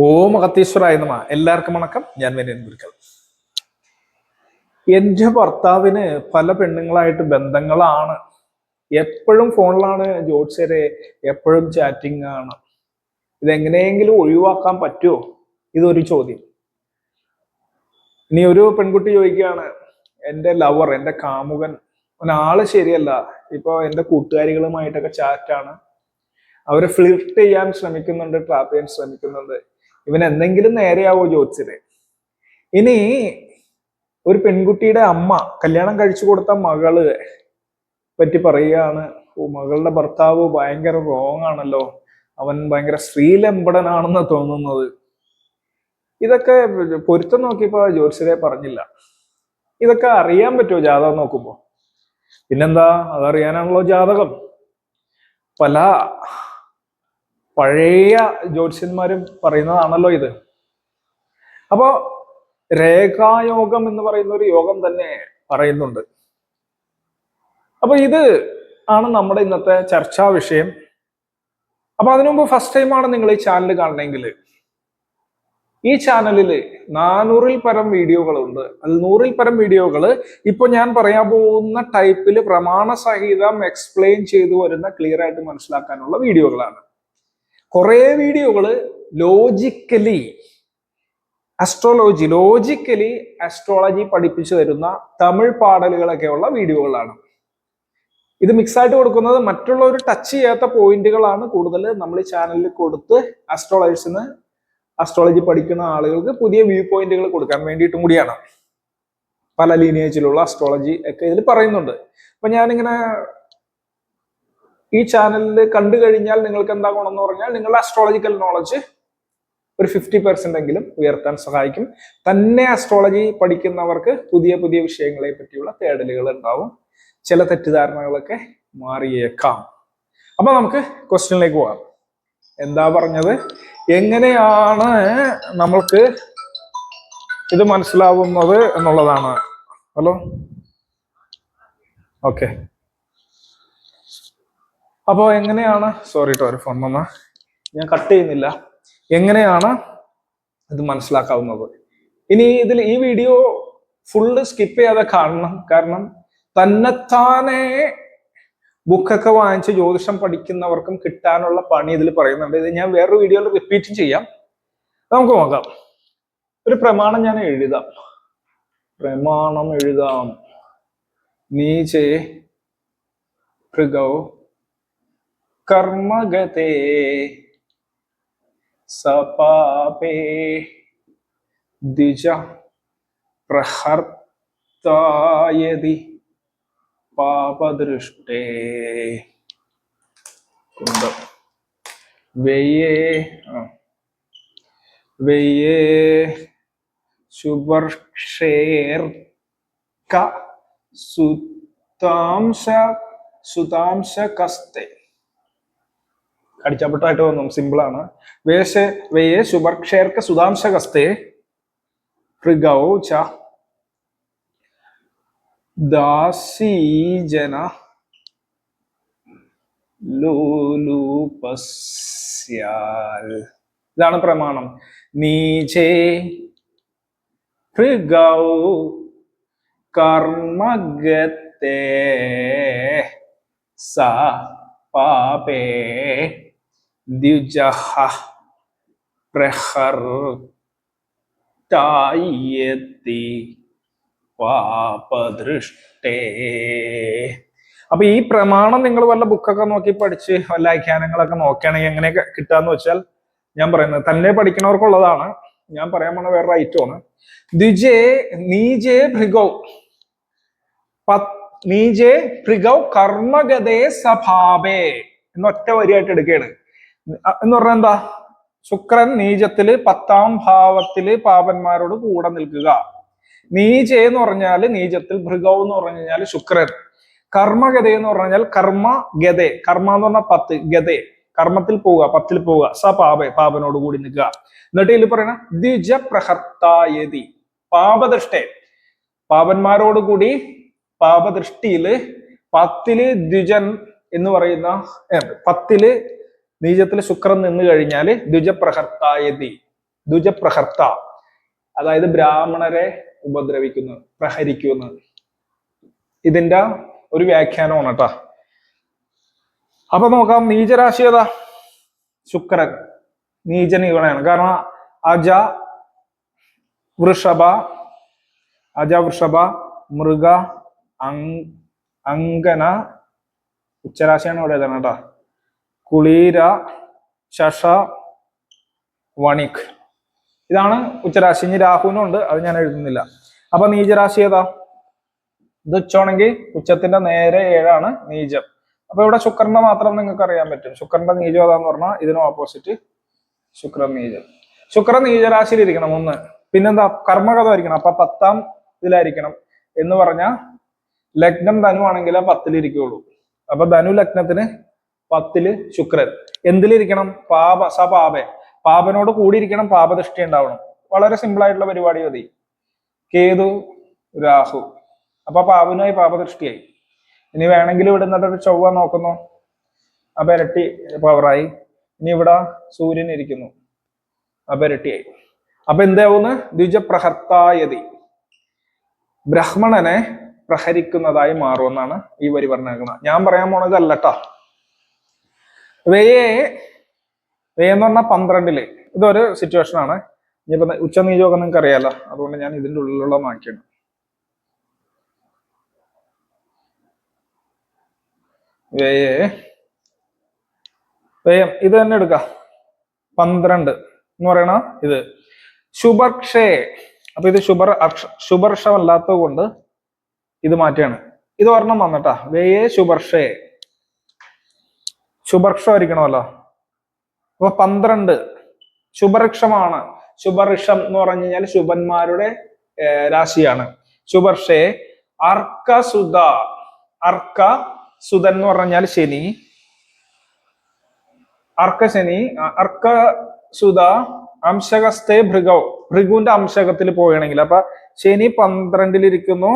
ഓം അകത്തീശ്വരായ നമ. എല്ലാവർക്കും വണക്കം. ഞാൻ വിനയൻ ഗുരുക്കൾ എന്റെ ഭർത്താവിന് പല പെണ്ണുങ്ങളായിട്ട് ബന്ധങ്ങളാണ്. എപ്പോഴും ഫോണിലാണ് ജോത്സ്യരെ എപ്പോഴും ചാറ്റിംഗ് ആണ്. ഇതെങ്ങനെയെങ്കിലും ഒഴിവാക്കാൻ പറ്റുമോ? ഇതൊരു ചോദ്യം. ഇനി ഒരു പെൺകുട്ടി ചോദിക്കുകയാണ് എന്റെ ലവർ എന്റെ കാമുകൻ ഒരാൾ ശരിയല്ല. ഇപ്പൊ എന്റെ കൂട്ടുകാരികളുമായിട്ടൊക്കെ ചാറ്റാണ് അവരെ ഫ്ലിർട്ട് ചെയ്യാൻ ശ്രമിക്കുന്നുണ്ട് ട്രാപ്പ് ചെയ്യാൻ ശ്രമിക്കുന്നുണ്ട്. ഇവൻ എന്തെങ്കിലും നേരെയാവോ ചോദിച്ചത് ഇനി ഒരു പെൺകുട്ടിയുടെ അമ്മ കല്യാണം കഴിച്ചു കൊടുത്ത മകൾ പറ്റി പറയുകയാണ് മകളുടെ ഭർത്താവ് ഭയങ്കര റോങ് ആണല്ലോ. അവൻ ഭയങ്കര സ്ത്രീലമ്പടനാണെന്ന് തോന്നുന്നത്. ഇതൊക്കെ പൊരുത്തം നോക്കിയപ്പോ ജ്യോത്സ്യരെ പറഞ്ഞില്ല. ഇതൊക്കെ അറിയാൻ പറ്റുമോ ജാതകം നോക്കുമ്പോ? പിന്നെന്താ? അതറിയാനാണല്ലോ ജാതകം. പല പഴയ ജ്യോത്സ്യന്മാരും പറയുന്നതാണല്ലോ ഇത്. അപ്പോ രേഖായോഗം എന്ന് പറയുന്ന ഒരു യോഗം തന്നെ പറയുന്നുണ്ട്. അപ്പൊ ഇത് ആണ് നമ്മുടെ ഇന്നത്തെ ചർച്ചാ വിഷയം. അപ്പൊ അതിനു മുമ്പ് ഫസ്റ്റ് ടൈമാണ് നിങ്ങൾ ഈ ചാനൽ കാണണമെങ്കിൽ ഈ ചാനലിൽ നാനൂറിൽ പരം വീഡിയോകളുണ്ട് അത് നൂറിൽ പരം വീഡിയോകൾ ഇപ്പൊ ഞാൻ പറയാൻ പോകുന്ന ടൈപ്പിൽ പ്രമാണ സഹിതം എക്സ്പ്ലെയിൻ ചെയ്തു വരുന്ന ക്ലിയർ ആയിട്ട് മനസ്സിലാക്കാനുള്ള വീഡിയോകളാണ്. കുറേ വീഡിയോകൾ ലോജിക്കലി അസ്ട്രോളജി ലോജിക്കലി അസ്ട്രോളജി പഠിപ്പിച്ചു തരുന്ന തമിഴ് പാടലുകളൊക്കെയുള്ള വീഡിയോകളാണ്. ഇത് മിക്സ് ആയിട്ട് കൊടുക്കുന്നത് മറ്റുള്ളവർ ടച്ച് ചെയ്യാത്ത പോയിന്റുകളാണ് കൂടുതൽ നമ്മൾ ചാനലിൽ കൊടുത്ത് അസ്ട്രോളജേഴ്സിന് അസ്ട്രോളജി പഠിക്കുന്ന ആളുകൾക്ക് പുതിയ വ്യൂ പോയിന്റുകൾ കൊടുക്കാൻ വേണ്ടിയിട്ടും കൂടിയാണ്. പല ലീനിയേജിലുള്ള അസ്ട്രോളജി ഒക്കെ ഇതിൽ പറയുന്നുണ്ട്. അപ്പൊ ഞാനിങ്ങനെ ഈ ചാനലിൽ കണ്ടു കഴിഞ്ഞാൽ നിങ്ങൾക്ക് എന്താ ഗുണമെന്ന് പറഞ്ഞാൽ നിങ്ങളുടെ അസ്ട്രോളജിക്കൽ നോളജ് ഒരു ഫിഫ്റ്റി പെർസെന്റ് എങ്കിലും ഉയർത്താൻ സഹായിക്കും. തന്നെ അസ്ട്രോളജി പഠിക്കുന്നവർക്ക് പുതിയ പുതിയ വിഷയങ്ങളെ പറ്റിയുള്ള തേടലുകൾ ഉണ്ടാവും. ചില തെറ്റിദ്ധാരണകളൊക്കെ മാറിയേക്കാം. അപ്പൊ നമുക്ക് ക്വസ്റ്റ്യനിലേക്ക് പോകാം. എന്താ പറഞ്ഞത്? എങ്ങനെയാണ് നമ്മൾക്ക് ഇത് മനസ്സിലാവുന്നത് എന്നുള്ളതാണ്. ഹലോ ഓക്കെ അപ്പോ എങ്ങനെയാണ് സോറി കേട്ടോ ഒരു ഫോൺ വന്ന. ഞാൻ കട്ട് ചെയ്യുന്നില്ല. എങ്ങനെയാണ് ഇത് മനസ്സിലാക്കാവുന്നത്? ഇനി ഇതിൽ ഈ വീഡിയോ ഫുള്ള് സ്കിപ്പ് ചെയ്യാതെ കാണണം. കാരണം തന്നെത്താനെ ബുക്കൊക്കെ വാങ്ങിച്ച് ജ്യോതിഷം പഠിക്കുന്നവർക്കും കിട്ടാനുള്ള പണി ഇതിൽ പറയുന്നുണ്ട്. ഇത് ഞാൻ വേറൊരു വീഡിയോയിൽ റിപ്പീറ്റ് ചെയ്യാം. നമുക്ക് നോക്കാം. ഒരു പ്രമാണം ഞാൻ എഴുതാം. പ്രമാണം എഴുതാം. നീചേ ഭൃഗൗ കർമ്മഗതേ സപാപേ ദ്വിജ പ്രഹർത്തായതി പാപദൃഷ്ടേ. കുന്തം. വെയ്യേ വെയ്യേ ശുഭർഷേർക്ക സുതാംശ സുതാംശ കസ്തേ. കടിച്ചപ്പെട്ടായിട്ട് വന്നു. സിമ്പിൾ ആണ്. വേശ വെയ്യേ ശുഭർക്ഷേർക്ക സുതാംശ കസ്തേ ഭൃഗൗ ച ദാസീജന ലൂലൂപസ്യാൽ ഇതാണ് പ്രമാണം. നീചേ ഋഗൗ കർമ്മഗത്തെ സ പാപേ ദ്വിജഃ പ്രഹർട്ടായത്തി പാപദൃഷ്ടേ. അപ്പൊ ഈ പ്രമാണം നിങ്ങൾ വല്ല ബുക്കൊക്കെ നോക്കി പഠിച്ച് വല്ല ആഖ്യാനങ്ങളൊക്കെ നോക്കുകയാണെങ്കിൽ എങ്ങനെയൊക്കെ കിട്ടാന്ന് വെച്ചാൽ ഞാൻ പറയുന്നത് തന്നെ പഠിക്കണവർക്കുള്ളതാണ് ഞാൻ പറയാൻ പോണ വേറെ ഐറ്റമാണ് ദ്വിജേ നീജേ ഭൃഗൗ. നീജേ ഭൃഗൗ കർമ്മഗതേ സഭാവേ. എന്നൊറ്റ വരിയായിട്ട് എടുക്കുകയാണ്. എന്ന് പറഞ്ഞാൽ എന്താ? ശുക്രൻ നീചത്തിൽ പത്താം ഭാവത്തിൽ പാപന്മാരോട് കൂടെ നിൽക്കുക. നീച എന്ന് പറഞ്ഞാൽ നീചത്തിൽ ഭൃഗവ് എന്ന് പറഞ്ഞു കഴിഞ്ഞാൽ ശുക്രൻ. കർമ്മഗത എന്ന് പറഞ്ഞാൽ കർമ്മ ഗതേ കർമ്മ എന്ന് പറഞ്ഞാൽ പത്ത് ഗതെ. കർമ്മത്തിൽ പോവുക പത്തിൽ പോവുക. സ പാപ പാപനോട് കൂടി നിൽക്കുക. എന്നിട്ട് ഇതിൽ പറയണ ദ്വിജ പ്രഹർത്തായതി പാപദൃഷ്ടേ. പാപന്മാരോട് കൂടി പാപദൃഷ്ടിയിൽ പത്തിൽ ദ്വിജൻ എന്ന് പറയുന്ന പത്തിൽ നീചത്തിൽ ശുക്രൻ നിന്ന് കഴിഞ്ഞാൽ ദ്വിജപ്രഹർത്തായതി. ദ്വിജപ്രഹർത്ത. അതായത് ബ്രാഹ്മണരെ ഉപദ്രവിക്കുന്നു പ്രഹരിക്കുന്നു. ഇതിന്റെ ഒരു വ്യാഖ്യാനമാണ് കേട്ടോ. അപ്പൊ നോക്കാം നീചരാശി ഏതാ? ശുക്രൻ. നീചൻ കാരണം അജ വൃഷഭ അജ വൃഷഭ മൃഗ അങ് അങ്കന ഉച്ചരാശിയാണ് ഇവിടെ എഴുതണം കേട്ടോ? കുളീര ശശ വണിക്. ഇതാണ് ഉച്ചരാശി. ഇനി രാഹുവിനും ഉണ്ട്. അത് ഞാൻ എഴുതുന്നില്ല. അപ്പൊ നീചരാശി ഏതാ? ഇത് ഉച്ചയാണെങ്കിൽ ഉച്ചത്തിന്റെ നേരെ ഏഴാണ് നീചം. അപ്പൊ ഇവിടെ ശുക്രന്റെ മാത്രം നിങ്ങൾക്ക് അറിയാൻ പറ്റും. ശുക്രന്റെ നീചം ഏതാന്ന് പറഞ്ഞാൽ ഇതിന് ഓപ്പോസിറ്റ് ശുക്രൻ നീചം. ശുക്രൻ നീചരാശിയിലിരിക്കണം ഒന്ന്. പിന്നെന്താ? കർമ്മഗതമായിരിക്കണം അപ്പൊ പത്താം ഇതിലായിരിക്കണം. എന്ന് പറഞ്ഞാൽ ലഗ്നം ധനു ആണെങ്കിൽ ആ പത്തിലിരിക്കുള്ളൂ. അപ്പൊ ധനു ലഗ്നത്തിന് പത്തിൽ ശുക്രൻ. എന്തിലിരിക്കണം? പാപ സപാപെ പാപനോട് കൂടിയിരിക്കണം പാപദൃഷ്ടി ഉണ്ടാവണം. വളരെ സിമ്പിൾ ആയിട്ടുള്ള പരിപാടി മതി. കേതു രാഹു. അപ്പൊ പാപനുമായി പാപദൃഷ്ടിയായി. ഇനി വേണമെങ്കിൽ ഇവിടെ നിന്നിട്ട് ഒരു ചൊവ്വ നോക്കുന്നു. അപ്പൊ ഇരട്ടി പവറായി ഇനി ഇവിടെ സൂര്യൻ ഇരിക്കുന്നു. അപ്പൊ ഇരട്ടിയായി. അപ്പൊ ദ്വിജ ദ്വിജപ്രഹർത്തായതി. ബ്രഹ്മണനെ പ്രഹരിക്കുന്നതായി മാറുമെന്നാണ് ഈ വരി പറഞ്ഞേക്കുന്നത് ഞാൻ പറയാൻ പോണത് അല്ലട്ടാ വേയെ വേ എന്ന് പറഞ്ഞാൽ പന്ത്രണ്ടിൽ. ഇതൊരു സിറ്റുവേഷൻ ആണ്. ഇനിയിപ്പോ ഉച്ച നീചമൊക്കെ നിങ്ങൾക്ക് അറിയാലോ. അതുകൊണ്ട് ഞാൻ ഇതിന്റെ ഉള്ളിലുള്ള മാറ്റിയാണ് വേയെ വേയം ഇത് തന്നെ എടുക്കാം. പന്ത്രണ്ട് എന്ന് പറയണ? ഇത്. ശുഭർക്ഷേ അപ്പൊ ഇത് ശുഭർ ശുഭർഷമല്ലാത്തത് കൊണ്ട് ഇത് മാറ്റിയാണ്. ഇത് ഒരെണ്ണം വന്നിട്ടാ വേയെ ശുഭർഷേ ശുഭർക്ഷമായിരിക്കണമല്ലോ അപ്പൊ പന്ത്രണ്ട്. ശുഭർക്ഷമാണ് ശുഭർഷം എന്ന് പറഞ്ഞു കഴിഞ്ഞാൽ ശുഭന്മാരുടെ രാശിയാണ്. ശുഭർഷേ അർക്കസുത അർക്ക സുതൻ എന്ന് പറഞ്ഞാൽ ശനി. അർക്കശനി അർക്ക സുത അംശകസ്ഥേ ഭൃഗവ് ഭൃഗുവിന്റെ അംശകത്തിൽ പോവുകയാണെങ്കിൽ. അപ്പൊ ശനി പന്ത്രണ്ടിലിരിക്കുന്നു.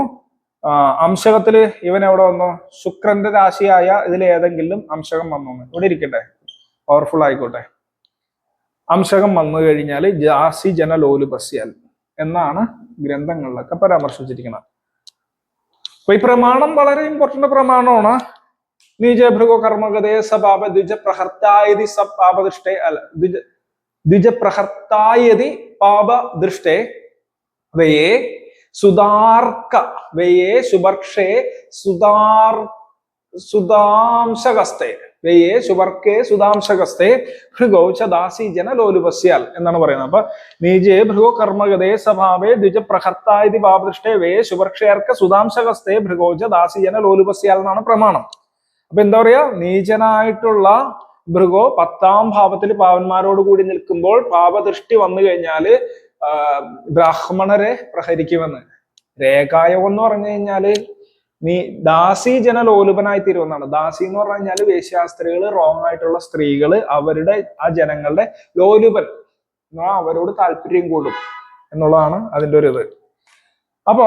ആ, അംശകത്തിൽ ഇവൻ എവിടെ വന്നു? ശുക്രന്റെ രാശിയായ ഇതിൽ ഏതെങ്കിലും അംശകം വന്നു ഇവിടെ ഇരിക്കട്ടെ. പവർഫുൾ ആയിക്കോട്ടെ. അംശകം വന്നു കഴിഞ്ഞാൽ ജാസി ജനലോലുപസ്യാൽ എന്നാണ് ഗ്രന്ഥങ്ങളിലൊക്കെ പരാമർശിച്ചിരിക്കുന്നത്. അപ്പൊ ഈ പ്രമാണം വളരെ ഇമ്പോർട്ടന്റ് പ്രമാണമാണ്. നീജഭൃഗോ കർമ്മഗതേ സപാപ ദ്വിജ പ്രഹർത്തായതി സപാപദൃഷ്ടേ അല്ല ദ്വിജ ദ്വിജ പ്രഹർത്തായതി പാപദൃഷ്ടേ ദൃഷ്ടേ. വയെ സുതാർക്ക വയെ ശുഭർക്ഷേ സുതാർ സുതാംശകസ്തേ വയെ ശുഭർക്കേ സുതാംശകസ്തേ ഭൃഗോ ച ദാസി ജന ലോലുപസ്യാൽ എന്നാണ് പറയുന്നത്. അപ്പൊ നീജേ ഭൃഗോ കർമ്മഗതേ സ്വഭാവേ ദ്വിജ പ്രഹർത്തായതി പാപദൃഷ്ടേ വേ സുബർക്ഷേർക്ക സുതാംശകസ്തേ ഭൃഗോ ദാസി ജന ലോലുപസ്യാൽ എന്നാണ് പ്രമാണം. അപ്പൊ എന്താ പറയാ? നീചനായിട്ടുള്ള ഭൃഗോ പത്താം ഭാവത്തിൽ പാവന്മാരോട് കൂടി നിൽക്കുമ്പോൾ പാപദൃഷ്ടി വന്നു കഴിഞ്ഞാൽ ആ, ബ്രാഹ്മണരെ പ്രഹരിക്കുമെന്ന്. രേഖായോഗം എന്ന് പറഞ്ഞു കഴിഞ്ഞാൽ നീ ദാസി ജന ജനലോലുപനായി തീരുമെന്നാണ്. ദാസി എന്ന് പറഞ്ഞു കഴിഞ്ഞാൽ വേശ്യാസ്ത്രീകൾ റോങ് ആയിട്ടുള്ള സ്ത്രീകൾ അവരുടെ ആ ജനങ്ങളുടെ ലോലുപൻ. അവരോട് താല്പര്യം കൂടും എന്നുള്ളതാണ് അതിന്റെ ഒരു ഇത്. അപ്പോ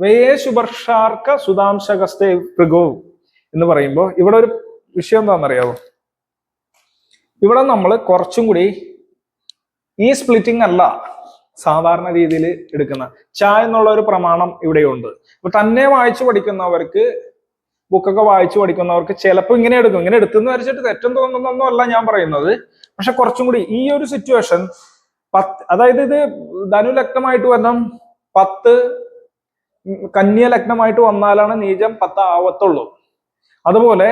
വേശുപർഷാർക്ക സുതാംശകസ്തേ ഭൃഗോ എന്ന് പറയുമ്പോൾ ഇവിടെ ഒരു വിഷയം എന്താണെന്നറിയാവോ? ഇവിടെ നമ്മൾ കുറച്ചും കൂടി ഈ സ്പ്ലിറ്റിംഗ് അല്ല. സാധാരണ രീതിയിൽ എടുക്കുന്ന. ച എന്നുള്ള ഒരു പ്രമാണം ഇവിടെയുണ്ട്. അപ്പൊ തന്നെ വായിച്ചു പഠിക്കുന്നവർക്ക് ബുക്കൊക്കെ വായിച്ചു പഠിക്കുന്നവർക്ക് ചിലപ്പോൾ ഇങ്ങനെ എടുക്കും. ഇങ്ങനെ എടുത്തെന്ന് വരച്ചിട്ട് തെറ്റും തോന്നുന്നൊന്നും അല്ല ഞാൻ പറയുന്നത്. പക്ഷെ കുറച്ചും കൂടി ഈ ഒരു സിറ്റുവേഷൻ പത്ത് അതായത് ഇത് ധനു ലഗ്നമായിട്ട് വരണം പത്ത് കന്യ ലഗ്നമായിട്ട് വന്നാലാണ് നീചം പത്ത് ആവത്തുള്ളൂ. അതുപോലെ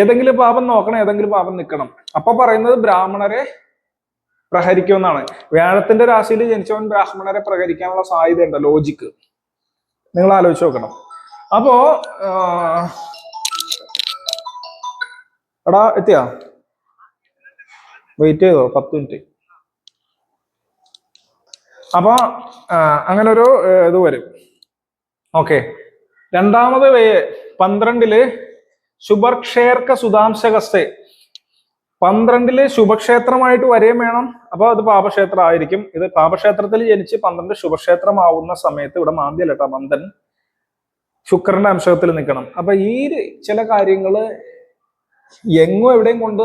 ഏതെങ്കിലും പാപം നോക്കണം ഏതെങ്കിലും പാപം നിൽക്കണം. അപ്പൊ പറയുന്നത് ബ്രാഹ്മണരെ പ്രഹരിക്കുമെന്നാണ്. വ്യാഴത്തിന്റെ രാശിയിൽ ജനിച്ചവൻ ബ്രാഹ്മണരെ പ്രഹരിക്കാനുള്ള സാധ്യതയുണ്ട് ലോജിക്ക് നിങ്ങൾ ആലോചിച്ച് നോക്കണം. അപ്പോ എടാ എത്തിയാ? വെയിറ്റ് ചെയ്തോ പത്ത് മിനിറ്റ് അപ്പൊ അങ്ങനെ ഒരു ഇത് വരും. ഓക്കെ രണ്ടാമത് പന്ത്രണ്ടിൽ ശുഭർക്ഷേർക്ക സുധാംശകസ്തേ പന്ത്രണ്ടിൽ ശുഭക്ഷേത്രമായിട്ട് വരെയും വേണം. അപ്പൊ അത് പാപക്ഷേത്രം ആയിരിക്കും ഇത് പാപക്ഷേത്രത്തിൽ ജനിച്ച് പന്ത്രണ്ട് ശുഭക്ഷേത്രമാവുന്ന സമയത്ത് ഇവിടെ മാന്ദ്യല്ലട്ടാ മന്ദൻ? ശുക്രന്റെ അംശത്തിൽ നിൽക്കണം. അപ്പൊ ഈ ചില കാര്യങ്ങൾ എങ്ങും എവിടെയും കൊണ്ട്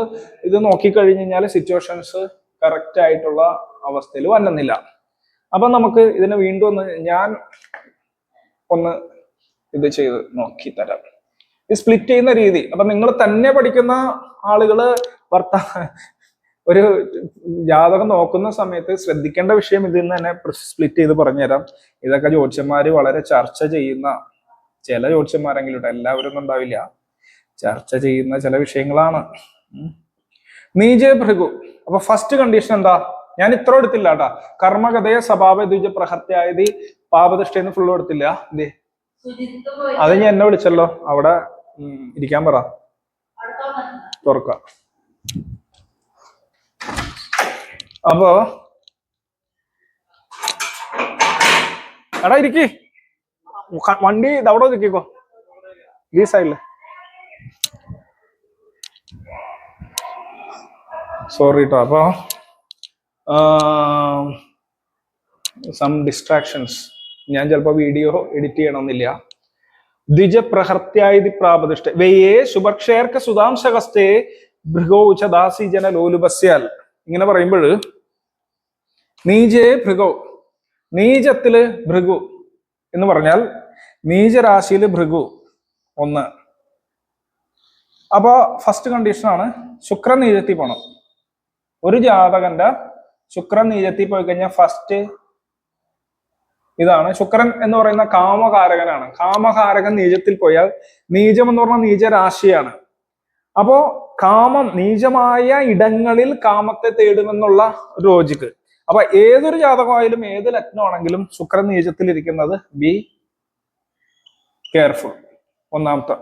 ഇത് നോക്കിക്കഴിഞ്ഞ് കഴിഞ്ഞാൽ സിറ്റുവേഷൻസ് കറക്റ്റ് ആയിട്ടുള്ള അവസ്ഥയിൽ വന്നില്ല അപ്പൊ നമുക്ക് ഇതിനെ വീണ്ടും ഒന്ന് ഞാൻ ഒന്ന് ഇത് ചെയ്ത് നോക്കി തരാം ഈ സ്പ്ലിറ്റ് ചെയ്യുന്ന രീതി. അപ്പൊ നിങ്ങൾ തന്നെ പഠിക്കുന്ന ആളുകൾ ഭർത്താ ഒരു ജാതകം നോക്കുന്ന സമയത്ത് ശ്രദ്ധിക്കേണ്ട വിഷയം ഇതിൽ നിന്ന് തന്നെ സ്പ്ലിറ്റ് ചെയ്ത് പറഞ്ഞുതരാം. ഇതൊക്കെ ജ്യോത്സ്യന്മാര് വളരെ ചർച്ച ചെയ്യുന്ന ചില ജ്യോത്സ്യന്മാരെങ്കിലും എല്ലാവരും ഒന്നും ഉണ്ടാവില്ല. ചർച്ച ചെയ്യുന്ന ചില വിഷയങ്ങളാണ്. നീജയ നീജേ ഭൃഗു. അപ്പൊ ഫസ്റ്റ് കണ്ടീഷൻ എന്താ? ഞാൻ ഇത്ര എടുത്തില്ല കേട്ടാ. കർമ്മകഥയ സ്വഭാവ ദ്വിജ പ്രഹത്യായതി പാപദൃഷ്ടിന്ന് ഫുള്ള് എടുത്തില്ല. എന്തേ അത് ഞാൻ എന്നെ വിളിച്ചല്ലോ. അവിടെ ഇരിക്കാൻ പറ. തുറക്ക. അപ്പോ എടാ ഇരിക്കി. വണ്ടി അവിടെ ഇരിക്കോ ഈ സൈഡിൽ സോറി കേട്ടോ അപ്പോ സം ഡിസ്ട്രാക്ഷൻസ് ഞാൻ ചിലപ്പോ വീഡിയോ എഡിറ്റ് ചെയ്യണമെന്നില്ല. ദ്വിജ പ്രഹർത്യായതി പ്രാപതിഷ്ഠ. വെയ്യേ ശുഭക്ഷേർക്ക സുതാംശകസ്തേ ഭൃഗോച്ച ദാസി ജന ലോലുപസ്യാൽ. ഇങ്ങനെ പറയുമ്പോൾ നീജേ ഭൃഗു. നീചത്തിൽ ഭൃഗു എന്ന് പറഞ്ഞാൽ നീചരാശിയിൽ ഭൃഗു ഒന്ന്. അപ്പോ ഫസ്റ്റ് കണ്ടീഷനാണ് ശുക്രൻ നീചത്തിൽ പോണം. ഒരു ജാതകന്റെ ശുക്രൻ നീചത്തിൽ പോയി കഴിഞ്ഞാൽ ഫസ്റ്റ് ഇതാണ്. ശുക്രൻ എന്ന് പറയുന്ന കാമകാരകനാണ്. കാമകാരകൻ നീചത്തിൽ പോയാൽ നീചം എന്ന് പറഞ്ഞാൽ നീചരാശിയാണ് അപ്പോ കാമം നീചമായ ഇടങ്ങളിൽ കാമത്തെ തേടുമെന്നുള്ള ലോജിക്ക് അപ്പൊ ഏതൊരു ജാതകമായാലും ഏത് ലഗ്നമാണെങ്കിലും ശുക്രൻ നീചത്തിൽ ഇരിക്കുന്നത് ബി കെയർഫുൾ ഒന്നാമത്തെ.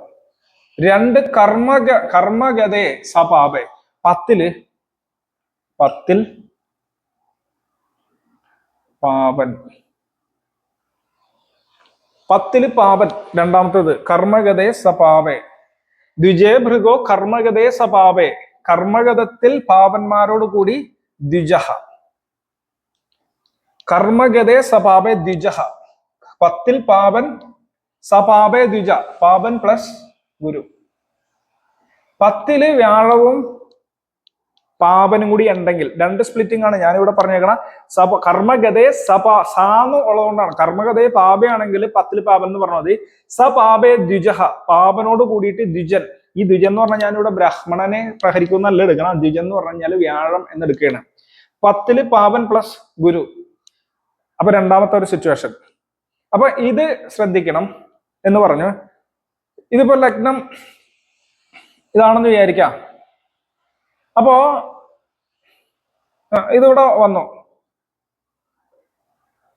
രണ്ട് കർമ്മഗ കർമ്മഗതേ സപാപെ. പത്തിൽ പത്തിൽ പാപൻ. പത്തിൽ പാപൻ. രണ്ടാമത്തേത് കർമ്മഗതേ സപാവേ ദ്വിജേ ഭൃഗോ കർമ്മഗതേ സപാവേ കർമ്മഗതത്തിൽ പാപന്മാരോട് കൂടി ദ്വിജഹ. കർമ്മഗതേ സപാപേ ദ്വിജഹ പത്തിൽ പാപൻ സപാപേ ദ്വിജ പാപൻ പ്ലസ് ഗുരു. പത്തിൽ വ്യാഴവും പാപനും കൂടി ഉണ്ടെങ്കിൽ രണ്ട് സ്പ്ലിറ്റിംഗ് ആണ് ഞാനിവിടെ പറഞ്ഞേക്കണം. സപ കർമ്മഗതേ സപാ സാന്ന് ഉള്ളതുകൊണ്ടാണ്. കർമ്മഗതയെ പാപയാണെങ്കിൽ പത്തിൽ പാപൻ എന്ന് പറഞ്ഞാൽ മതി. സപാപേ ദ്വിജഹ പാപനോട് കൂടിയിട്ട് ദ്വിജൻ. ഈ ദ്വിജൻ എന്ന് പറഞ്ഞാൽ ഞാനിവിടെ ബ്രാഹ്മണനെ പ്രഹരിക്കുന്നല്ല എടുക്കണം. ദ്വിജൻ എന്ന് പറഞ്ഞാൽ വ്യാഴം എന്ന് എടുക്കുകയാണ്. പത്തിൽ പാപൻ പ്ലസ് ഗുരു. അപ്പൊ രണ്ടാമത്തെ ഒരു സിറ്റുവേഷൻ അപ്പൊ ഇത് ശ്രദ്ധിക്കണം എന്ന് പറഞ്ഞു ഇതിപ്പോ ലഗ്നം ഇതാണെന്ന് വിചാരിക്കാം. അപ്പോ ഇതിവിടെ വന്നു.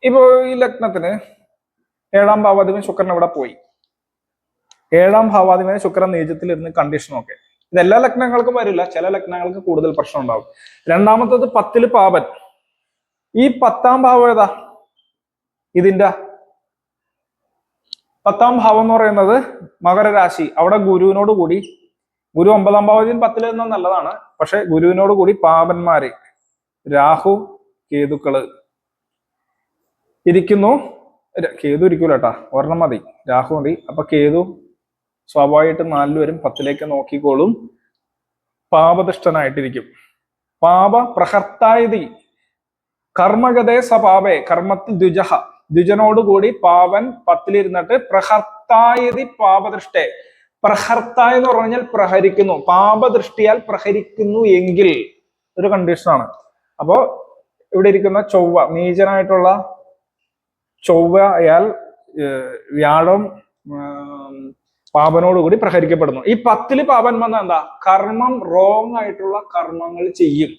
ഇപ്പോ ഈ ലഗ്നത്തിന് ഏഴാം ഭാവാധിപൻ ശുക്രൻ ഇവിടെ പോയി. ഏഴാം ഭാവാധിപന് ശുക്രൻ നീചത്തിലിരുന്ന് കണ്ടീഷനൊക്കെ ഇതെല്ലാ ലഗ്നങ്ങൾക്കും വരില്ല ചില ലഗ്നങ്ങൾക്ക് കൂടുതൽ പ്രശ്നം ഉണ്ടാവും. രണ്ടാമത്തത് പത്തിൽ പാപൻ. ഈ പത്താം ഭാവം ഏതാ? ഇതിന്റെ പത്താം ഭാവം എന്ന് പറയുന്നത് മകരരാശി. അവിടെ ഗുരുവിനോട് കൂടി ഗുരു ഒമ്പതാം ഭാവത്തിൽ പത്തിൽ നിന്ന നല്ലതാണ്. പക്ഷെ ഗുരുവിനോട് കൂടി പാപന്മാര് രാഹു കേതുക്കൾ ഇരിക്കുന്നു. കേതു ഇരിക്കൂല കേട്ടാ ഒരെണ്ണം മതി. രാഹു മതി. അപ്പൊ കേതു സ്വാഭാവികമായിട്ടും നാലിൽ വരും. പത്തിലേക്ക് നോക്കിക്കോളും. പാപദുഷ്ടനായിട്ടിരിക്കും പാപ പ്രഹർത്തായതി. കർമ്മഗതേ സപാപേ കർമ്മത്തിൽ ദ്വിജഹ. ദ്വിജനോട് കൂടി പാവൻ പത്തിലിരുന്നിട്ട് പ്രഹർത്തായതി പാപദൃഷ്ടേ. പ്രഹർത്തായ എന്ന് പറഞ്ഞാൽ പ്രഹരിക്കുന്നു. പാപദൃഷ്ടിയാൽ പ്രഹരിക്കുന്നു എങ്കിൽ ഒരു കണ്ടീഷനാണ് അപ്പോ ഇവിടെ ഇരിക്കുന്ന ചൊവ്വ നീചനായിട്ടുള്ള ചൊവ്വയാൽ വ്യാഴം പാപനോടുകൂടി പ്രഹരിക്കപ്പെടുന്നു. ഈ പത്തിൽ പാപൻ വന്ന എന്താ? കർമ്മം റോങ് ആയിട്ടുള്ള കർമ്മങ്ങൾ ചെയ്യും.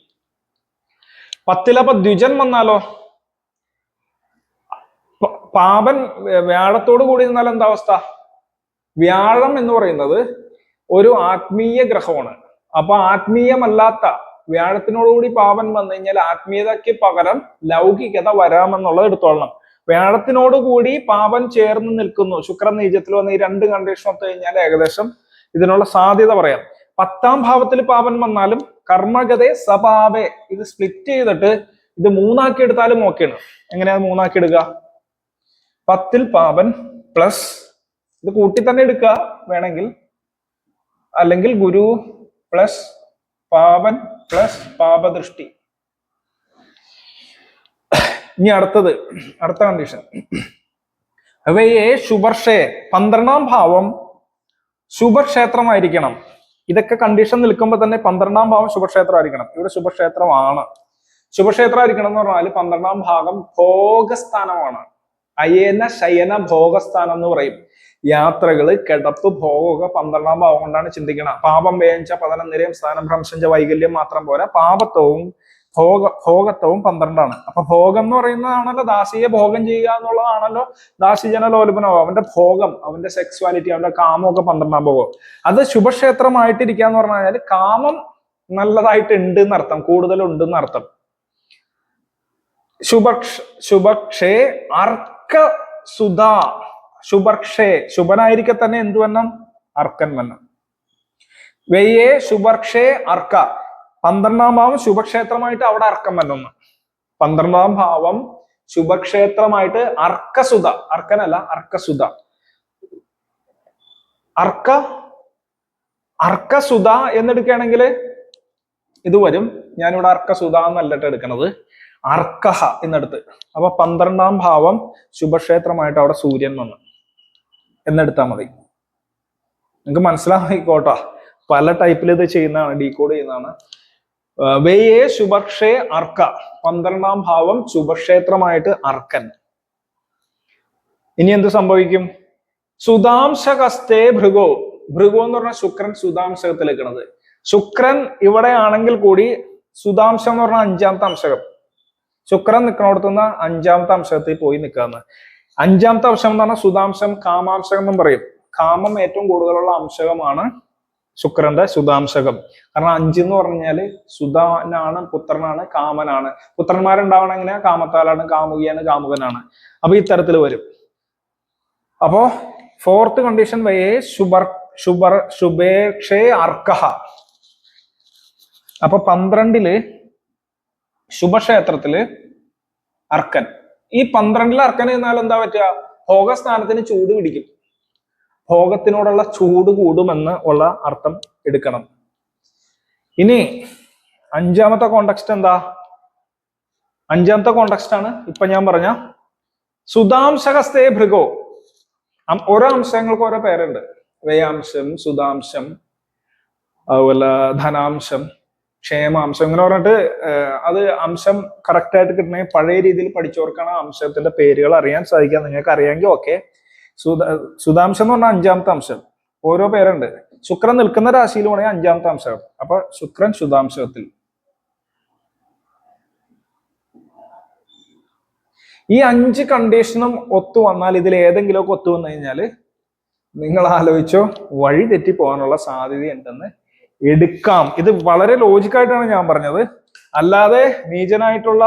പത്തിലപ്പൊ ദ്വിജൻ വന്നാലോ? പാപൻ വ്യ- വ്യാഴത്തോട് കൂടി നിന്നാൽ എന്താ അവസ്ഥ? വ്യാഴം എന്ന് പറയുന്നത് ഒരു ആത്മീയ ഗ്രഹമാണ്. അപ്പൊ ആത്മീയമല്ലാത്ത വ്യാഴത്തിനോടുകൂടി പാപൻ വന്നു കഴിഞ്ഞാൽ ആത്മീയതയ്ക്ക് പകരം ലൗകികത വരാമെന്നുള്ളത് എടുത്തോളണം. വ്യാഴത്തിനോടുകൂടി പാപൻ ചേർന്ന് നിൽക്കുന്നു. ശുക്രൻ നീചത്തിൽ വന്ന ഈ രണ്ട് കണ്ടീഷൻ ഒത്തു കഴിഞ്ഞാൽ ഏകദേശം ഇതിനുള്ള സാധ്യത പറയാം. പത്താം ഭാവത്തിൽ പാപൻ വന്നാലും കർമ്മഗതെ സപാവേ ഇത് സ്പ്ലിറ്റ് ചെയ്തിട്ട് ഇത് മൂന്നാക്കി എടുത്താലും ഓക്കെയാണ് എങ്ങനെയാണ് മൂന്നാക്കി എടുക്കുക? പത്തിൽ പാപൻ പ്ലസ് ഇത് കൂട്ടി തന്നെ എടുക്കുക വേണമെങ്കിൽ. അല്ലെങ്കിൽ ഗുരു പ്ലസ് പാപൻ പ്ലസ് പാപദൃഷ്ടി. ഇനി അടുത്തത് അടുത്ത കണ്ടീഷൻ അവയെ ശുഭർഷേ പന്ത്രണ്ടാം ഭാവം ശുഭക്ഷേത്രമായിരിക്കണം ഇതൊക്കെ കണ്ടീഷൻ നിൽക്കുമ്പോൾ തന്നെ പന്ത്രണ്ടാം ഭാവം ശുഭക്ഷേത്രമായിരിക്കണം ഇവിടെ ശുഭക്ഷേത്രമാണ് ശുഭക്ഷേത്രമായിരിക്കണം എന്ന് പറഞ്ഞാൽ പന്ത്രണ്ടാം ഭാഗം ഭോഗസ്ഥാനമാണ്. അയന ശയന ഭോഗസ്ഥാനം എന്ന് പറയും. യാത്രകൾ കിടപ്പ് ഭോഗമൊക്കെ പന്ത്രണ്ടാം ഭാവം കൊണ്ടാണ് ചിന്തിക്കണം പാപം വേഞ്ച പതനം നിരയും സ്ഥാനം ഭ്രംശഞ്ച വൈകല്യം മാത്രം പോരാ. പാപത്വവും ഭോഗ ഭോഗത്വവും പന്ത്രണ്ടാണ്. അപ്പൊ ഭോഗം എന്ന് പറയുന്നതാണല്ലോ ദാസിയെ ഭോഗം ചെയ്യുക എന്നുള്ളതാണല്ലോ ദാസിജന ലോലുപനോ അവന്റെ ഭോഗം അവന്റെ സെക്സ്വാലിറ്റി അവന്റെ കാമമൊക്കെ പന്ത്രണ്ടാം ഭോഗം അത് ശുഭക്ഷേത്രമായിട്ടിരിക്കുക എന്ന് പറഞ്ഞു കഴിഞ്ഞാൽ കാമം നല്ലതായിട്ട് ഉണ്ട് എന്നർത്ഥം കൂടുതലുണ്ട് എന്നർത്ഥം. ശുഭക്ഷ ശുഭക്ഷേ അർക്ക സുധ ശുഭക്ഷേ ശുഭനായിരിക്കെ തന്നെ എന്ത് വന്നം അർക്കൻ വന്നം വെയ്യേ ശുഭർക്ഷേ അർക്ക. പന്ത്രണ്ടാം ഭാവം ശുഭക്ഷേത്രമായിട്ട് അവിടെ അർക്കം വന്നു പന്ത്രണ്ടാം ഭാവം ശുഭക്ഷേത്രമായിട്ട് അർക്കസുത അർക്കനല്ല അർക്കസുത അർക്ക അർക്കസുത എന്നെടുക്കുകയാണെങ്കിൽ ഇത് വരും. ഞാനിവിടെ അർക്കസുത എന്നല്ലട്ട് എടുക്കണത്. അർക്കഹ എന്നെടുത്ത്. അപ്പൊ പന്ത്രണ്ടാം ഭാവം ശുഭക്ഷേത്രമായിട്ട് അവിടെ സൂര്യൻ വന്നു. എന്നെടുത്താൽ മതി. നിങ്ങൾക്ക് മനസ്സിലായിക്കോട്ടോ. പല ടൈപ്പിൽ ഇത് ചെയ്യുന്നതാണ് ഡീകോഡ് ചെയ്യുന്നതാണ്. വേയേ ശുഭക്ഷേ അർക്ക. പന്ത്രണ്ടാം ഭാവം ശുഭക്ഷേത്രമായിട്ട് അർക്കൻ. ഇനി എന്ത് സംഭവിക്കും? സുതാംശകസ്തേ ഭൃഗോ. ഭൃഗോ എന്ന് പറഞ്ഞാൽ ശുക്രൻ സുതാംശകത്തിൽ നിൽക്കുന്നത് ശുക്രൻ ഇവിടെ ആണെങ്കിൽ കൂടി സുതാംശം എന്ന് പറഞ്ഞാൽ അഞ്ചാമത്തെ അംശകം. ശുക്രൻ നിൽക്കണോടത്തുനിന്ന് അഞ്ചാമത്തെ അംശത്തിൽ പോയി നിൽക്കാന്ന് അഞ്ചാമത്തെ അംശം എന്ന് പറഞ്ഞാൽ സുതാംശം കാമാംശകം എന്നും പറയും. കാമം ഏറ്റവും കൂടുതലുള്ള അംശകമാണ് ശുക്രന്റെ സുതാംശകം. കാരണം അഞ്ച് എന്ന് പറഞ്ഞാൽ സുധാനാണ് പുത്രനാണ് കാമനാണ്. പുത്രന്മാരുണ്ടാവണം എങ്ങനെ കാമത്താലാണ് കാമുകിയാണ് കാമുകനാണ്. അപ്പൊ ഇത്തരത്തിൽ വരും. അപ്പോ ഫോർത്ത് കണ്ടീഷൻ വയെ ശുഭർ ശുഭർ ശുഭേക്ഷേ അർക്കഹ. അപ്പൊ പന്ത്രണ്ടിൽ ശുഭക്ഷേത്രത്തിൽ അർക്കൻ. ഈ പന്ത്രണ്ടിൽ അർക്കൻ എന്നാൽ എന്താ പറ്റുക? ഭോഗസ്ഥാനത്തിന് ചൂട് പിടിക്കും. ഭോഗത്തിനോടുള്ള ചൂട് കൂടുമെന്ന് ഉള്ള അർത്ഥം എടുക്കണം. ഇനി അഞ്ചാമത്തെ കോണ്ടക്സ്റ്റ് എന്താ? അഞ്ചാമത്തെ കോണ്ടക്സ്റ്റ് ആണ് ഇപ്പൊ ഞാൻ പറഞ്ഞ സുതാംശകസ്തേ ഭൃഗോ. ഓരോ അംശങ്ങൾക്ക് ഓരോ പേരുണ്ട്. വ്യയാംശം സുതാംശം അതുപോലെ ധനാംശം ക്ഷേമാംശം ഇങ്ങനെ പറഞ്ഞിട്ട് അത് അംശം കറക്റ്റ് ആയിട്ട് കിട്ടണമെങ്കിൽ പഴയ രീതിയിൽ പഠിച്ചവർക്കാണ് അംശത്തിന്റെ പേരുകൾ അറിയാൻ സാധിക്കുക. നിങ്ങൾക്ക് അറിയാമെങ്കിൽ ഓക്കെ സുധ സുധാംശം എന്ന് പറഞ്ഞാൽ അഞ്ചാമത്തെ അംശം. ഓരോ പേരുണ്ട്. ശുക്രൻ നിൽക്കുന്ന രാശിയിൽ വേണമെങ്കിൽ അഞ്ചാമത്തെ അംശം. അപ്പൊ ശുക്രൻ ശുധാംശത്തിൽ. ഈ അഞ്ച് കണ്ടീഷനും ഒത്തു വന്നാൽ ഇതിൽ ഏതെങ്കിലുമൊക്കെ ഒത്തു വന്നു കഴിഞ്ഞാൽ നിങ്ങൾ ആലോചിച്ചോ വഴി തെറ്റി പോകാനുള്ള സാധ്യതയുണ്ടെന്ന് എടുക്കാം. ഇത് വളരെ ലോജിക്കായിട്ടാണ് ഞാൻ പറഞ്ഞത്. അല്ലാതെ നീചനായിട്ടുള്ള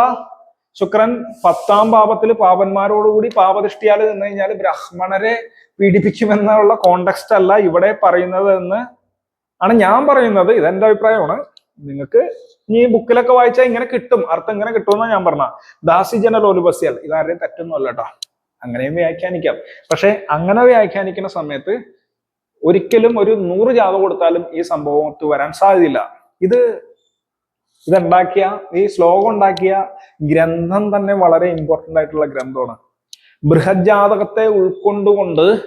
ശുക്രൻ പത്താം പാപത്തിൽ പാപന്മാരോടുകൂടി പാപദൃഷ്ടിയാൽ നിന്ന് കഴിഞ്ഞാൽ ബ്രാഹ്മണരെ പീഡിപ്പിക്കുമെന്നുള്ള കോണ്ടക്സ്റ്റ് അല്ല ഇവിടെ പറയുന്നത് എന്ന് ആണ് ഞാൻ പറയുന്നത്. ഇതെന്റെ അഭിപ്രായമാണ്. നിങ്ങൾക്ക് ഈ ബുക്കിലൊക്കെ വായിച്ചാൽ ഇങ്ങനെ കിട്ടും. അർത്ഥം ഇങ്ങനെ കിട്ടുമെന്നാണ് ഞാൻ പറഞ്ഞ ദാസി ജനൽ ജനലോലുപസ്യൽ ഇതാരുടെയും തെറ്റൊന്നുമല്ല കേട്ടോ അങ്ങനെയും വ്യാഖ്യാനിക്കാം. പക്ഷെ അങ്ങനെ വ്യാഖ്യാനിക്കുന്ന സമയത്ത് ഒരിക്കലും ഒരു നൂറ് ജാത കൊടുത്താലും ഈ സംഭവം ഒത്തു വരാൻ സാധ്യതയില്ല. ഇത് ഇതുണ്ടാക്കിയ ഈ ശ്ലോകം ഉണ്ടാക്കിയ ഗ്രന്ഥം തന്നെ വളരെ ഇമ്പോർട്ടന്റ് ആയിട്ടുള്ള ഗ്രന്ഥമാണ്. ബൃഹജാതകത്തെ ഉൾക്കൊണ്ടുകൊണ്ട്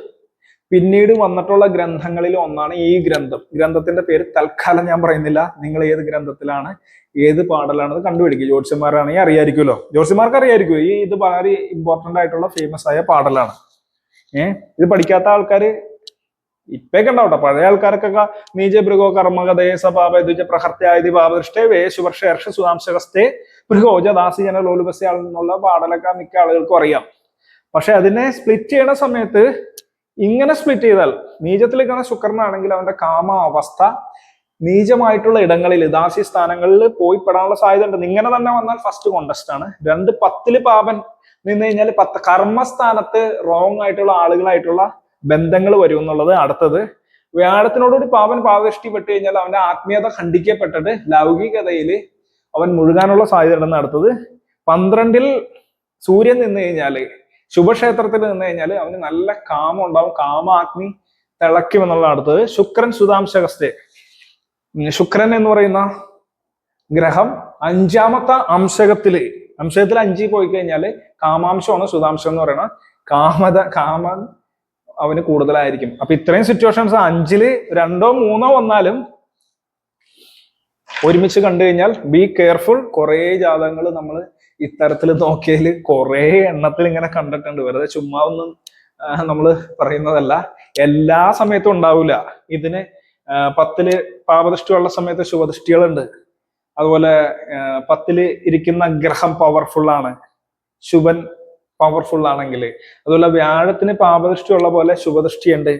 പിന്നീട് വന്നിട്ടുള്ള ഗ്രന്ഥങ്ങളിൽ ഒന്നാണ് ഈ ഗ്രന്ഥം. ഗ്രന്ഥത്തിന്റെ പേര് തൽക്കാലം ഞാൻ പറയുന്നില്ല. നിങ്ങൾ ഏത് ഗ്രന്ഥത്തിലാണ് ഏത് പാടലാണെന്ന് കണ്ടുപിടിക്കും ജ്യോത്സ്യന്മാരാണെങ്കിൽ അറിയായിരിക്കുമല്ലോ. ജ്യോത്സ്യന്മാർക്ക് അറിയായിരിക്കും ഈ ഇത് വളരെ ഇമ്പോർട്ടന്റ് ആയിട്ടുള്ള ഫേമസ് ആയ പാടലാണ്. ഏഹ് ഇത് പഠിക്കാത്ത ആൾക്കാര് ഇപ്പൊക്കെ ഉണ്ടാവട്ടെ പഴയ ആൾക്കാർക്കൊക്കെ നീജ ഭൃഗോ കർമ്മകഥയെ സപാപ ദ്വിജ ഭാവദൃഷ്ടേ പാപദൃഷ്ടേ വേശുവർഷ ഹർഷ സുതാംശകസ്തേ ഭൃഗോജ ദാസി ജന ലോലുപസ്യ എന്നുള്ള പാടലൊക്കെ മിക്ക ആളുകൾക്കും അറിയാം. പക്ഷെ അതിനെ സ്പ്ലിറ്റ് ചെയ്യണ സമയത്ത് ഇങ്ങനെ സ്പ്ലിറ്റ് ചെയ്താൽ നീചത്തിൽ കാണുന്ന ശുക്രനാണെങ്കിൽ അവന്റെ കാമ അവസ്ഥ നീചമായിട്ടുള്ള ഇടങ്ങളിൽ ദാസി സ്ഥാനങ്ങളിൽ പോയി പെടാനുള്ള സാധ്യത ഉണ്ട് ഇങ്ങനെ തന്നെ വന്നാൽ ഫസ്റ്റ് കോണ്ടസ്റ്റ് ആണ്. രണ്ട് പത്തിൽ പാപൻ നിന്ന് കഴിഞ്ഞാൽ പത്ത് കർമ്മസ്ഥാനത്ത് റോങ് ആയിട്ടുള്ള ആളുകളായിട്ടുള്ള ബന്ധങ്ങൾ വരും എന്നുള്ളത് അടുത്തത്. വ്യാഴത്തിനോടുകൂടി പാവൻ പാവദൃഷ്ടി പെട്ട് കഴിഞ്ഞാൽ അവന്റെ ആത്മീയത ഖണ്ഡിക്കപ്പെട്ടിട്ട് ലൗകികതയിൽ അവൻ മുഴുകാനുള്ള സാധ്യത ഉണ്ടെന്ന് അടുത്തത്. പന്ത്രണ്ടിൽ സൂര്യൻ നിന്ന് കഴിഞ്ഞാൽ ശുഭക്ഷേത്രത്തിൽ നിന്ന് കഴിഞ്ഞാൽ അവന് നല്ല കാമം ഉണ്ടാവും. കാമാഗ്നി തിളയ്ക്കുമെന്നുള്ള അടുത്തത്. ശുക്രൻ സുതാംശകസ്തേ ശുക്രൻ എന്ന് പറയുന്ന ഗ്രഹം അഞ്ചാമത്തെ അംശകത്തിൽ അംശകത്തിൽ അഞ്ചിൽ പോയി കഴിഞ്ഞാൽ കാമാംശമാണ് സുതാംശം എന്ന് പറയുന്നത്. കാമത കാമ അവന് കൂടുതലായിരിക്കും. അപ്പൊ ഇത്രയും സിറ്റുവേഷൻസ് അഞ്ചിൽ രണ്ടോ മൂന്നോ വന്നാലും ഒരുമിച്ച് കണ്ടു കഴിഞ്ഞാൽ ബി കെയർഫുൾ കുറേ ജാതകങ്ങൾ നമ്മൾ ഇത്തരത്തിൽ നോക്കിയതിൽ കുറേ എണ്ണത്തിൽ ഇങ്ങനെ കണ്ടിട്ടുണ്ട്. വെറുതെ ചുമ്മാ ഒന്നും നമ്മൾ പറയുന്നതല്ല. എല്ലാ സമയത്തും ഉണ്ടാവില്ല ഇതിന് പത്തിൽ പാപദൃഷ്ടിയുള്ള സമയത്ത് ശുഭദൃഷ്ടികളുണ്ട്. അതുപോലെ പത്തിൽ ഇരിക്കുന്ന ഗ്രഹം പവർഫുൾ ആണ്. ശുഭൻ പവർഫുൾ ആണെങ്കിൽ. അതുപോലെ വ്യാഴത്തിന് പാപദൃഷ്ടി ഉള്ള പോലെ ശുഭദൃഷ്ടിയുണ്ട്.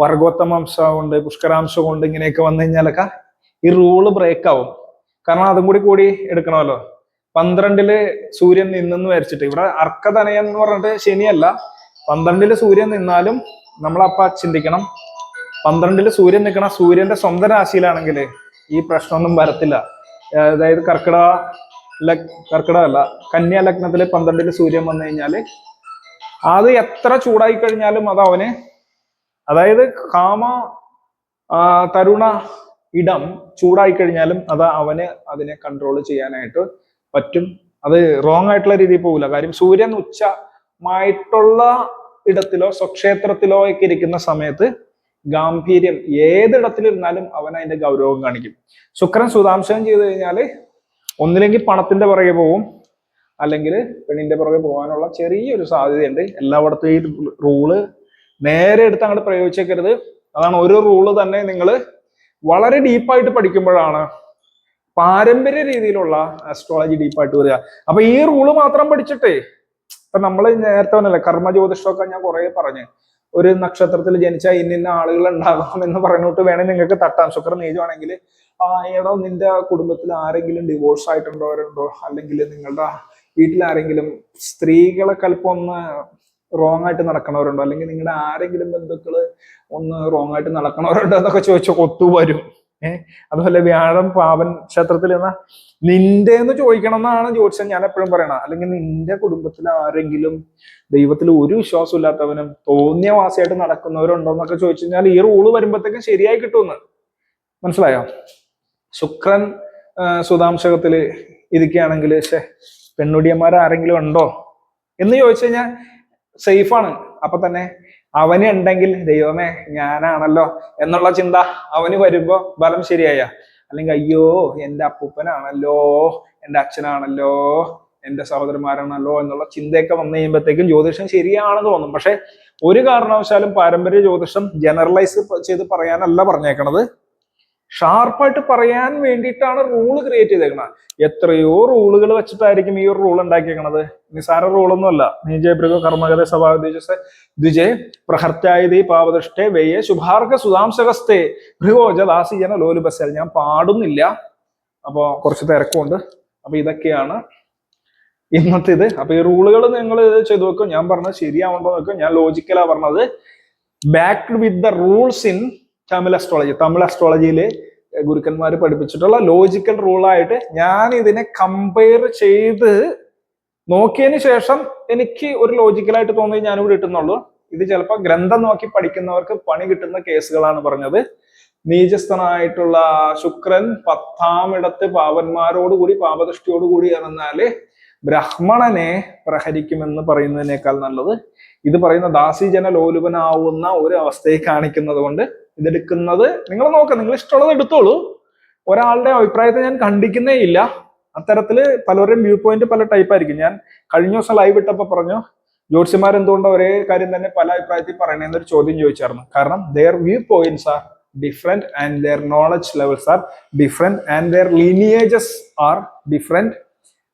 വർഗോത്തമ പുഷ്കരാംശമുണ്ട് ഇങ്ങനെയൊക്കെ വന്നു കഴിഞ്ഞാലൊക്കെ ഈ റൂൾ ബ്രേക്ക് ആവും. കാരണം അതും കൂടി കൂടി എടുക്കണമല്ലോ. പന്ത്രണ്ടിൽ സൂര്യൻ നിന്നെന്ന് വരച്ചിട്ട് ഇവിടെ അർക്കതനയം എന്ന് പറഞ്ഞിട്ട് ശനിയല്ല. പന്ത്രണ്ടിൽ സൂര്യൻ നിന്നാലും നമ്മളപ്പ ചിന്തിക്കണം. പന്ത്രണ്ടിൽ സൂര്യൻ നിൽക്കണ സൂര്യന്റെ സ്വന്തം രാശിയിലാണെങ്കിൽ ഈ പ്രശ്നമൊന്നും വരത്തില്ല. അതായത് കർക്കിടക ലഗ് കർക്കിടക അല്ല കന്യാ ലഗ്നത്തിൽ പന്ത്രണ്ടിൽ സൂര്യൻ വന്നു കഴിഞ്ഞാൽ അത് എത്ര ചൂടായി കഴിഞ്ഞാലും അത് അവന് അതായത് കാമ തരുണ ഇടം ചൂടായി കഴിഞ്ഞാലും അത് അവന് അതിനെ കൺട്രോൾ ചെയ്യാനായിട്ട് പറ്റും. അത് റോങ് ആയിട്ടുള്ള രീതിയിൽ പോകില്ല കാര്യം സൂര്യൻ ഉച്ചമായിട്ടുള്ള ഇടത്തിലോ സ്വക്ഷേത്രത്തിലോ ഒക്കെ ഇരിക്കുന്ന സമയത്ത് ഗാംഭീര്യം ഏതിടത്തിലിരുന്നാലും അവൻ അതിന്റെ ഗൗരവം കാണിക്കും. ശുക്രൻ സുതാംശം ചെയ്തു കഴിഞ്ഞാൽ ഒന്നില്ലെങ്കിൽ പണത്തിന്റെ പുറകെ പോവും. അല്ലെങ്കിൽ പെണ്ണിന്റെ പുറകെ പോകാനുള്ള ചെറിയൊരു സാധ്യതയുണ്ട്. എല്ലായിടത്തും ഈ റൂൾ നേരെ എടുത്ത് അങ്ങോട്ട് പ്രയോഗിച്ചേക്കരുത്. അതാണ് ഓരോ റൂൾ തന്നെ നിങ്ങൾ വളരെ ഡീപ്പായിട്ട് പഠിക്കുമ്പോഴാണ് പാരമ്പര്യ രീതിയിലുള്ള ആസ്ട്രോളജി ഡീപ്പായിട്ട് വരിക. അപ്പൊ ഈ റൂൾ മാത്രം പഠിച്ചിട്ടേ ഇപ്പൊ നമ്മൾ നേരത്തെ പറഞ്ഞല്ലേ കർമ്മ ജ്യോതിഷമൊക്കെ ഞാൻ കുറെ പറഞ്ഞു. ഒരു നക്ഷത്രത്തിൽ ജനിച്ച ഇന്നിന്ന ആളുകൾ ഉണ്ടാകാം എന്ന് പറഞ്ഞിട്ട് വേണേൽ നിങ്ങൾക്ക് തട്ടാം. ശുക്രൻ ഏടോ നിന്റെ കുടുംബത്തിൽ ആരെങ്കിലും ഡിവോഴ്സ് ആയിട്ടുണ്ടോരുണ്ടോ അല്ലെങ്കിൽ നിങ്ങളുടെ വീട്ടിൽ ആരെങ്കിലും സ്ത്രീകളെ കൽപ്പം ഒന്ന് റോങ് ആയിട്ട് നടക്കണവരുണ്ടോ? അല്ലെങ്കിൽ നിങ്ങളുടെ ആരെങ്കിലും ബന്ധുക്കൾ ഒന്ന് റോങ് ആയിട്ട് നടക്കണവരുണ്ടോ എന്നൊക്കെ ചോദിച്ചാൽ ഒത്തു വരും. ഏഹ് അതുപോലെ വ്യാഴം പാവൻ ക്ഷേത്രത്തിൽ എന്ന നിന്റെ എന്ന് ചോദിക്കണം എന്നാണ് ജ്യോത്സ്യൻ ഞാൻ എപ്പോഴും പറയണത്. അല്ലെങ്കിൽ നിന്റെ കുടുംബത്തിൽ ആരെങ്കിലും ദൈവത്തിൽ ഒരു വിശ്വാസം ഇല്ലാത്തവനും തോന്നിയവാസിയായിട്ട് നടക്കുന്നവരുണ്ടോ? എന്നൊക്കെ ചോദിച്ചു കഴിഞ്ഞാൽ ഈ റൂൾ വരുമ്പോഴത്തേക്കും ശരിയായി കിട്ടുമെന്ന്. മനസ്സിലായോ? ശുക്രൻ സുതാംശകത്തിൽ ഇരിക്കുകയാണെങ്കിൽ ശേ പെണ്ണുടിയന്മാർ ആരെങ്കിലും ഉണ്ടോ? എന്ന് ചോദിച്ചു കഴിഞ്ഞാൽ സേഫാണ്. അപ്പൊ തന്നെ അവന് ഉണ്ടെങ്കിൽ ദൈവമേ ഞാനാണല്ലോ എന്നുള്ള ചിന്ത അവന് വരുമ്പോ ബലം ശരിയായ. അല്ലെങ്കിൽ അയ്യോ എന്റെ അപ്പൂപ്പനാണല്ലോ എന്റെ അച്ഛനാണല്ലോ എന്റെ സഹോദരന്മാരാണല്ലോ എന്നുള്ള ചിന്തയൊക്കെ വന്നു കഴിയുമ്പോഴത്തേക്കും ജ്യോതിഷം ശരിയാണെന്ന് തോന്നും. പക്ഷെ ഒരു കാരണവശാലും പാരമ്പര്യ ജ്യോതിഷം ജനറലൈസ് ചെയ്ത് പറയാനല്ല പറഞ്ഞേക്കണത്. ഷാർപ്പായിട്ട് പറയാൻ വേണ്ടിയിട്ടാണ് റൂൾ ക്രിയേറ്റ് ചെയ്തേക്കുന്നത് എത്രയോ റൂളുകൾ വെച്ചിട്ടായിരിക്കും ഈ ഒരു റൂൾ ഉണ്ടാക്കിയേക്കണത്. നിസാര റൂളൊന്നുമല്ല നീജയഭൃഗ കർമ്മഗത സഭാദേശ ദ്വിജയ പ്രഹർത്യായതി പാവദൃഷ്ടേ വെയ്യ ശുഭാർഗ സുതാംശകസ്തേ ഭൃഗോജ ദാസിജന ലോലുബസൽ ഞാൻ പാടുന്നില്ല. അപ്പോൾ കുറച്ച് തിരക്കുണ്ട്. അപ്പൊ ഇതൊക്കെയാണ് ഇന്നത്തെ ഇത് അപ്പൊ ഈ റൂളുകൾ നിങ്ങൾ ചെയ്തു വെക്കും. ഞാൻ പറഞ്ഞത് ശരിയാവുമ്പോൾ നോക്കും ഞാൻ ലോജിക്കലാ പറഞ്ഞത്. Backed with the rules in Tamil astrology Tamil അസ്ട്രോളജിയിൽ ഗുരുക്കന്മാർ പഠിപ്പിച്ചിട്ടുള്ള ലോജിക്കൽ റൂളായിട്ട് ഞാൻ ഇതിനെ കമ്പയർ ചെയ്ത് നോക്കിയതിന് ശേഷം എനിക്ക് ഒരു ലോജിക്കലായിട്ട് തോന്നി ഞാനിവിടെ ഇട്ടുന്നുള്ളൂ. ഇത് ചിലപ്പോൾ ഗ്രന്ഥം നോക്കി പഠിക്കുന്നവർക്ക് പണി കിട്ടുന്ന കേസുകളാണ് പറഞ്ഞത്. നീചസ്ഥനായിട്ടുള്ള ശുക്രൻ പത്താം ഇടത്ത് പാവന്മാരോടുകൂടി പാപദൃഷ്ടിയോടുകൂടി ഇറന്നാൽ ബ്രാഹ്മണനെ പ്രഹരിക്കുമെന്ന് പറയുന്നതിനേക്കാൾ നല്ലത്. ഇത് പറയുന്ന ദാസീജന ലോലുപനാവുന്ന ഒരു അവസ്ഥയെ കാണിക്കുന്നത് കൊണ്ട് ഇതെടുക്കുന്നത് നിങ്ങൾ നോക്കാം നിങ്ങൾ ഇഷ്ടമുള്ളത് എടുത്തോളൂ. ഒരാളുടെ അഭിപ്രായത്തെ ഞാൻ കണ്ടിക്കുന്നേ ഇല്ല. അത്തരത്തിൽ പലരുടെയും വ്യൂ പോയിന്റ് പല ടൈപ്പ് ആയിരിക്കും. ഞാൻ കഴിഞ്ഞ ദിവസം ലൈവ് ഇട്ടപ്പോൾ പറഞ്ഞു ജ്യോത്സ്യന്മാർ എന്തുകൊണ്ട് ഒരേ കാര്യം തന്നെ പല അഭിപ്രായത്തിൽ പറയണെന്നൊരു ചോദ്യം ചോദിച്ചായിരുന്നു. കാരണം their view points are different and their knowledge levels are different and their lineages are different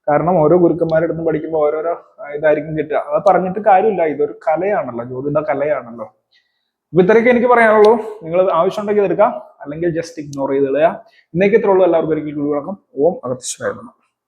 കാരണം ഓരോ ഗുരുക്കന്മാരുടെ അടുത്ത് പഠിക്കുമ്പോൾ ഓരോരോ ഇതായിരിക്കും കിട്ടുക. അത് പറഞ്ഞിട്ട് കാര്യമില്ല. ഇതൊരു കലയാണല്ലോ. ജ്യോതിന്റെ കലയാണല്ലോ. അപ്പൊ ഇത്രയൊക്കെ എനിക്ക് പറയാനുള്ളൂ. നിങ്ങൾ ആവശ്യമുണ്ടെങ്കിൽ എടുക്കാം അല്ലെങ്കിൽ ജസ്റ്റ് ഇഗ്നോർ ചെയ്ത് കളയാം ഇന്നേക്ക് ഇത്രയുള്ളൂ. എല്ലാവർക്കും ഒരിക്കൽ കൂടി ഓം അഗത്യശ്വരായിരുന്നു